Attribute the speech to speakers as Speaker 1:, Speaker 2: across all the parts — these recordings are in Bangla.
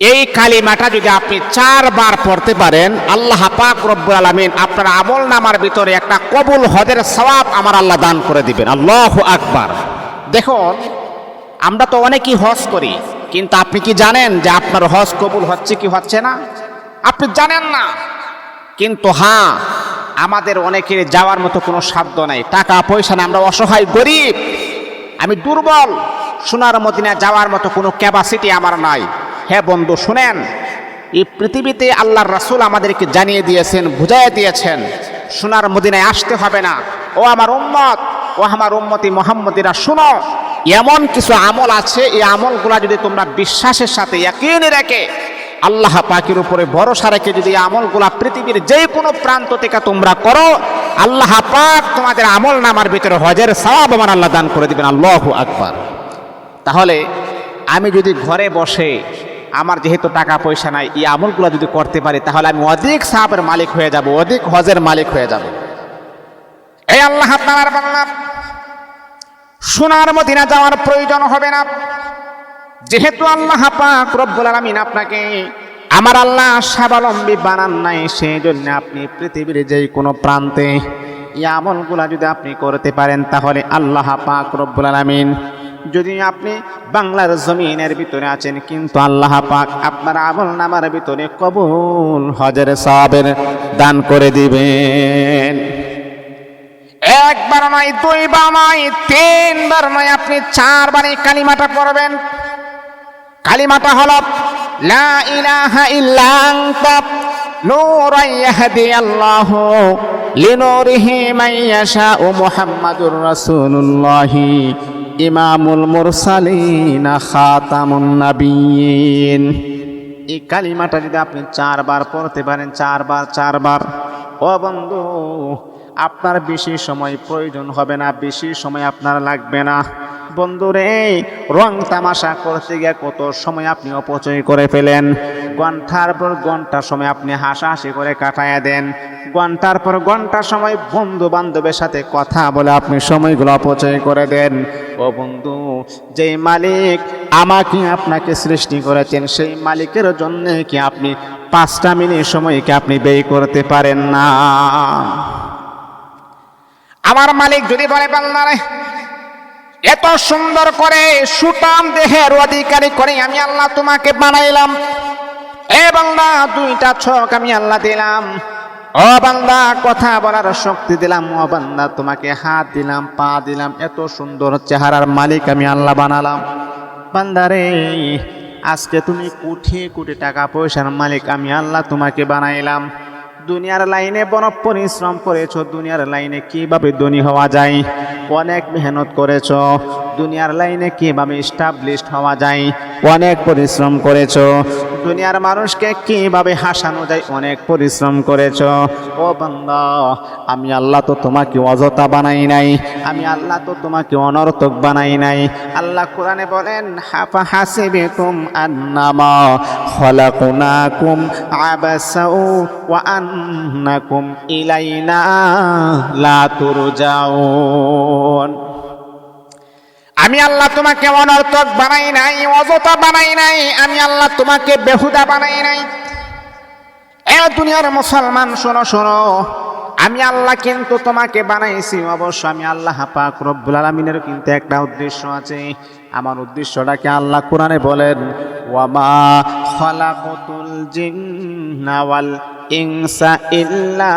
Speaker 1: এই কালিমাটা যদি আপনি চারবার পড়তে পারেন, আল্লাহ পাক রব্বুল আলমিন আপনার আমল নামার ভিতরে একটা কবুল হদের সওয়াব আমার আল্লাহ দান করে দিবেন। আল্লাহ আকবার। দেখুন, আমরা তো অনেকেই হজ করি, কিন্তু আপনি কি জানেন যে আপনার হজ কবুল হচ্ছে কি হচ্ছে না? আপনি জানেন না। কিন্তু হ্যাঁ আমাদের অনেকের যাওয়ার মতো কোনো সাধ্য নাই। টাকা পয়সা আমরা অসহায় গরিব। আমি দুর্বল। সোনার মদিনা যাওয়ার মতো কোনো ক্যাপাসিটি আমার নাই। হ্যাঁ বন্ধু, শুনেন। এই পৃথিবীতে আল্লাহর রাসূল আমাদেরকে জানিয়ে দিয়েছেন, বুঝাইয়ে দিয়েছেন, সোনার মদিনায় আসতে হবে না। ও আমার উম্মত, ও আমার উম্মতি মোহাম্মদিরা, শুনো, এমন কিছু আমল আছে, এই আমলগুলা যদি তোমরা বিশ্বাসের সাথে একই রেখে, আল্লাহ পাকের উপরে ভরসা রেখে যদি আমলগুলা পৃথিবীর যে কোনো প্রান্ত থেকে তোমরা করো, আল্লাহ পাক তোমাদের আমল নামার ভিতরে হজের সওয়াব আমার আল্লাহ দান করে দিবেন। আল্লাহ আকবার। তাহলে আমি যদি ঘরে বসে আমার যেহেতু টাকা পয়সা নাই, এই আমলগুলো যদি করতে পারি, তাহলে আমি অধিক সাহাবের মালিক হয়ে যাব, অধিক হজের মালিক হয়ে যাব। এই আল্লাহ সোনার মদিনা যাওয়ার প্রয়োজন হবে না। যেহেতু আল্লাহ পাক রব্বুল আলামিন আপনাকে আমার আল্লাহ স্বাবলম্বী বানান নাই সেই জন্য আপনি পৃথিবীর যে কোনো প্রান্তে এই আমলগুলা যদি আপনি করতে পারেন, তাহলে আল্লাহ পাক রব্বুল আলামিন যদি আপনি বাংলার জমিনের ভিতরে আছেন, কিন্তু আল্লাহ পাক আপনার আমল নামার ভিতরে কবুল হজের সবের দান করে দিবেন। একবার নয়, দুইবার নয়, তিনবার নয়, আপনি চারবার এই কালিমাটা পড়বেন। কালিমাটা হল, লা ইলাহা ইল্লা আনতা নূরান ইয়াহদি আল্লাহ, লিনুরিহি মান ইয়াশাউ মুহাম্মাদুর রাসূলুল্লাহ। ইমামুল মুরসালিন খাতামুন নাবিয়িন। এই কালিমাটা যদি আপনি চারবার পড়তে পারেন, চারবার চারবার। ও বন্ধু, আপনার বেশি সময় প্রয়োজন হবে না, বেশি সময় আপনার লাগবে না। বন্ধুরে রং তামাশা করতে গিয়ে কত সময় আপনি অপচয় করে ফেলেন? ঘণ্টার পর ঘণ্টা সময় আপনি হাসাহাসি করে কাটায় দেন। ঘণ্টার পর ঘণ্টা সময় বন্ধু বান্ধবের সাথে কথা বলে আপনি সময়গুলো অপচয় করে দেন। ও বন্ধু, যেই মালিক আমাকে আপনাকে সৃষ্টি করেছেন, সেই মালিকের জন্য কি আপনি পাঁচটা মিনিট সময়কে আপনি ব্যয় করতে পারেন না? আমার মালিক যদি বলে বান্দারে এত সুন্দর করে সুটাম দেহের অধিকারী করে আমি আল্লাহ তোমাকে বানাইলাম। এ বান্দা, দুইটা ছক আমি আল্লাহ দিলাম। ও বান্দা, কথা বলার শক্তি দিলাম। ও বান্দা, তোমাকে হাত দিলাম, পা দিলাম। এত সুন্দর চেহারার মালিক আমি আল্লাহ বানালাম। বান্দারে আজকে তুমি কোটি কোটি টাকা পয়সার মালিক আমি আল্লাহ তোমাকে বানাইলাম। দুনিয়ার লাইনে বরফ পরিশ্রম করেছ দুনিয়ার লাইনে কীভাবে ধনী হওয়া যায়? অনেক মেহনত করেছ। দুনিয়ার লাইনে কীভাবে স্টাবলিশড হওয়া যায়? অনেক পরিশ্রম করেছ। দুনিয়ার মানুষকে কীভাবে হাসানো যায়? অনেক পরিশ্রম করেছ। ও বান্দা, আমি আল্লাহ তো তোমাকে অযথা বানাই নাই। আমি আল্লাহ তো তোমাকে অনর্থক বানাই নাই। আল্লাহ কোরআনে বলেন, হাফা হাসিবে তুম আন্নামা খলাকুনাকুম আবাসাউ ওয়া আন্নাকুম ইলাইনা লা তুরজাউন। আমি আল্লাহ তোমাকে অনর্থক বানাই নাই, অযথা বানাই নাই, আমি আল্লাহ তোমাকে বেহুদা বানাই নাই। এ দুনিয়ার মুসলমান, শোনো শোনো, আমি আল্লাহ কিন্তু তোমাকে বানাইছি, অবশ্য আমি আল্লাহ পাক রব্বুল আলমিনের কিন্তু একটা উদ্দেশ্য আছে। আমার উদ্দেশ্যটাকে আল্লাহ কোরআনে বলেন ওয়ামা জিন্না ওয়াল ইনসা ইল্লা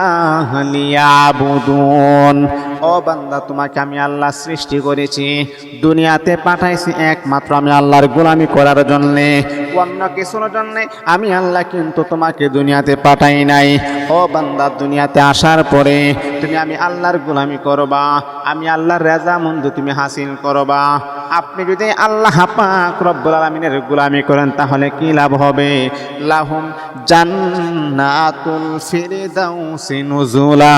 Speaker 1: লিয়াবুদুন। ও বান্দা, তোমাকে আমি আল্লাহ সৃষ্টি করেছি। দুনিয়াতে পাঠাইছি একমাত্র আমি আল্লাহর গোলামি করার জন্যে। অন্য কিছুর জন্যে আমি আল্লাহ কিন্তু তোমাকে দুনিয়াতে পাঠাই নাই। ও বান্দা, দুনিয়াতে আসার পরে তুমি আমি আল্লাহর গোলামি করবা। আমি আল্লাহর রেজা মন্দ তুমি হাসিল করবা। আপনি যদি আল্লাহ পাক রব্বুল আলামিনের গোলামি করেন, তাহলে কি লাভ হবে? লাহুম জান্নাতুল ফিরদাউসি নুজুলা।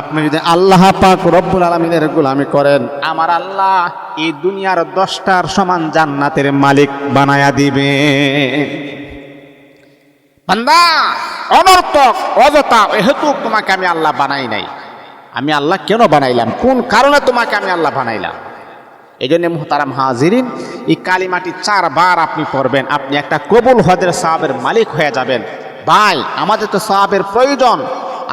Speaker 1: আপনি যদি আল্লাহ পাক রব্বুল আলামিনের গোলামি করেন, আমার আল্লাহ এই দুনিয়ার দশটার সমান জান্নাতের মালিক বানায়া দিবে। বান্দা, অনর্থক, অযথা হেতু তোমাকে আমি আল্লাহ বানাই নাই। আমি আল্লাহ কেন বানাইলাম? কোন কারণে তোমাকে আমি আল্লাহ বানাইলাম? এই জন্য মোহতারাম হাজিরিন, এই কালিমাটি চারবার আপনি পড়বেন। আপনি একটা কবুল হদের সাহাবের মালিক হয়ে যাবেন। ভাই, আমাদের তো সাহাবের প্রয়োজন।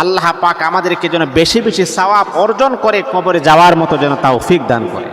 Speaker 1: আল্লাহ পাক আমাদেরকে যেন বেশি বেশি সওয়াব অর্জন করে কবরে যাওয়ার মতো যেন তাও ফিক দান করে।